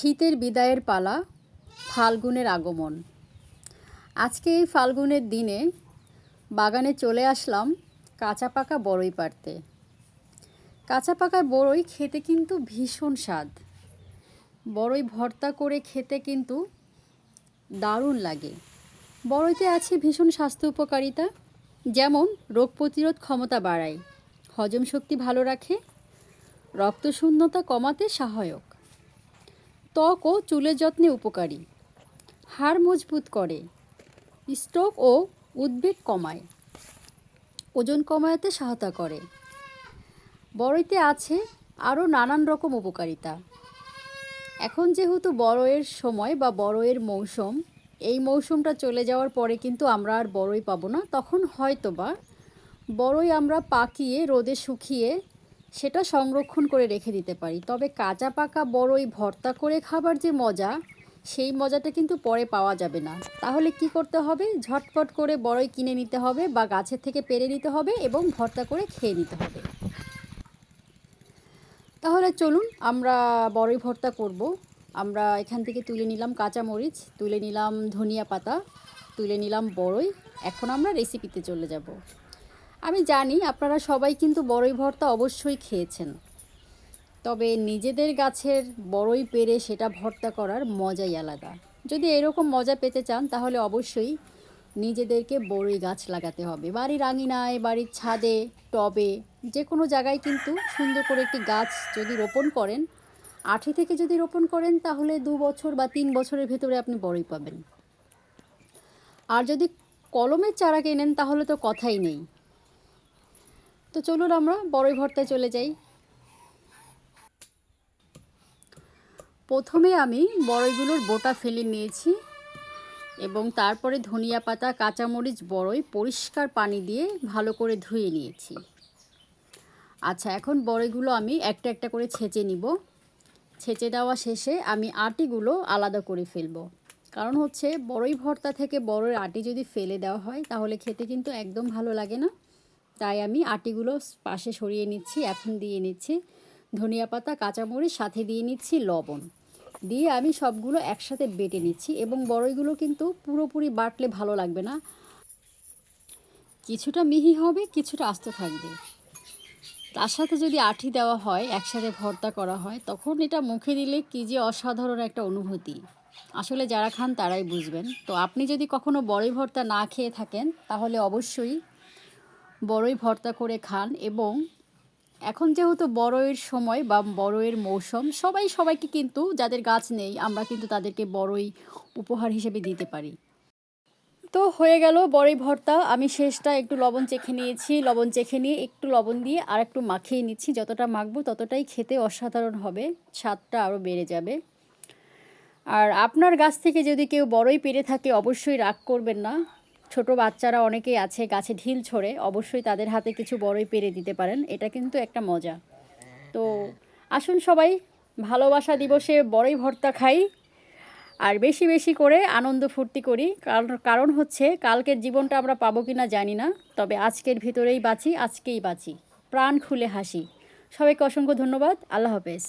শীতের বিদায়ের পালা, ফাল্গুনের আগমন। আজকে এই ফাল্গুনের দিনে বাগানে চলে আসলাম কাঁচা পাকা বড়ই পাড়তে। কাঁচা পাকা বড়ই খেতে কিন্তু ভীষণ স্বাদ। বড়ই ভর্তা করে খেতে কিন্তু দারুণ লাগে। বড়ইতে আছে ভীষণ স্বাস্থ্য উপকারিতা, যেমন রোগ প্রতিরোধ ক্ষমতা বাড়ায়, হজম শক্তি ভালো রাখে, রক্তশূন্যতা কমাতে সহায়ক। ত্বক ও চুলের যত্নে উপকারী। হাড় মজবুত করে। স্ট্রোক ও উদ্বেগ কমায়। ওজন কমাতে সহায়তা করে। বড়ইতে আছে আরও নানান রকম উপকারিতা। এখন যেহেতু বড়য়ের সময় বা বড়য়ের মৌসুম, এই মৌসুমটা চলে যাওয়ার পরে কিন্তু আমরা আর বড়ই পাবো না। তখন হয়তো বা বড়ই আমরা পাকিয়ে, রোদে শুকিয়ে সেটা সংরক্ষণ করে রেখে দিতে পারি। তবে কাঁচা পাকা বড়ই ভর্তা করে খাবার যে মজা, সেই মজাটা কিন্তু পরে পাওয়া যাবে না। তাহলে কি করতে হবে? ঝটপট করে বড়ই কিনে নিতে হবে বা গাছের থেকে পেরে নিতে হবে এবং ভর্তা করে খেয়ে নিতে হবে। তাহলে চলুন, আমরা বড়ই ভর্তা করব। আমরা এখান থেকে তুলে নিলাম কাঁচা মরিচ তুলে নিলাম ধনিয়া পাতা, তুলে নিলাম বড়ই। এখন আমরা রেসিপিতে চলে যাব। আমি জানি আপনারা সবাই কিন্তু বড়ই ভর্তা অবশ্যই খেয়েছেন। তবে নিজেদের গাছের বড়ই পেরে সেটা ভর্তা করার মজাই আলাদা। যদি এরকম মজা পেতে চান, তাহলে অবশ্যই নিজেদেরকে বড়ই গাছ লাগাতে হবে। বাড়ির আঙিনায়, বাড়ির ছাদে, টবে যে কোনো জায়গায় কিন্তু সুন্দর করে একটি গাছ যদি রোপণ করেন, আঠি থেকে যদি রোপণ করেন, তাহলে দু বছর বা তিন বছরের ভেতরে আপনি বড়ই পাবেন। আর যদি কলমের চারা কেনেন, তাহলে তো কথাই নেই। তো চলুন আমরা বড়ই ভর্তায় চলে যাই। প্রথমে আমি বড়ইগুলোর বোটা ফেলে নিয়েছি এবং তারপরে ধনিয়া পাতা, কাঁচামরিচ, বড়ই পরিষ্কার পানি দিয়ে ভালো করে ধুয়ে নিয়েছি। আচ্ছা এখন বড়ইগুলো আমি একটা একটা করে ছেঁচে নিব। ছেঁচে দেওয়া শেষে আমি আটিগুলো আলাদা করে ফেলব। কারণ হচ্ছে বড়ই ভর্তা থেকে বড়ের আটি যদি ফেলে দেওয়া হয়, তাহলে খেতে কিন্তু একদম ভালো লাগে না। তাই আমি আটিগুলো পাশে সরিয়ে নিচ্ছি, এখন দিয়ে নিচ্ছি ধনিয়া পাতা, কাঁচামরিচ, সাথে দিয়ে নিচ্ছি লবণ। দিয়ে আমি সবগুলো একসাথে বেটে নিচ্ছি এবং বড়ইগুলো কিন্তু পুরোপুরি বাটলে ভালো লাগবে না। কিছুটা মিহি হবে, কিছুটা আস্ত থাকবে। তার সাথে যদি আঠি দেওয়া হয়, একসাথে ভর্তা করা হয়, তখন এটা মুখে দিলে কী যে অসাধারণ একটা অনুভূতি। আসলে যারা খান তারাই বুঝবেন। তো আপনি যদি কখনো বড়ই ভর্তা না খেয়ে থাকেন, তাহলে অবশ্যই বড়ই ভর্তা করে খান এবং এখন যেহেতু বড়ইয়ের সময় বা বড়ইয়ের মৌসুম, সবাই সবাইকে কিন্তু, যাদের গাছ নেই, আমরা কিন্তু তাদেরকে বড়ই উপহার হিসেবে দিতে পারি। তো হয়ে গেল বড়ই ভর্তা। আমি শেষটা একটু লবণ চেখে নিয়েছি। লবণ চেখে নিয়ে একটু লবণ দিয়ে আর একটু মাখিয়ে নিচ্ছি। যতটা মাখবো ততটাই খেতে অসাধারণ হবে। স্বাদটা আরও বেড়ে যাবে। আর আপনার গাছ থেকে যদি কেউ বড়ই পেরে থাকে, অবশ্যই রাগ করবেন না। ছোট বাচ্চারা অনেকেই আছে গাছে ঢিল ছড়ে, অবশ্যই তাদের হাতে কিছু বড়ই পেরে দিতে পারেন। এটা কিন্তু একটা মজা। তো আসুন সবাই, ভালোবাসা দিবসে বড়ই ভর্তা খাই। আর বেশি বেশি করে আনন্দ ফুর্তি করি। কারণ কারণ হচ্ছে কালকের জীবনটা আমরা পাবো কি না জানি না, তবে আজকের ভিতরেই বাঁচি, আজকেই বাঁচি। প্রাণ খুলে হাসি। সবাইকে অসংখ্য ধন্যবাদ। আল্লাহ হাফেজ।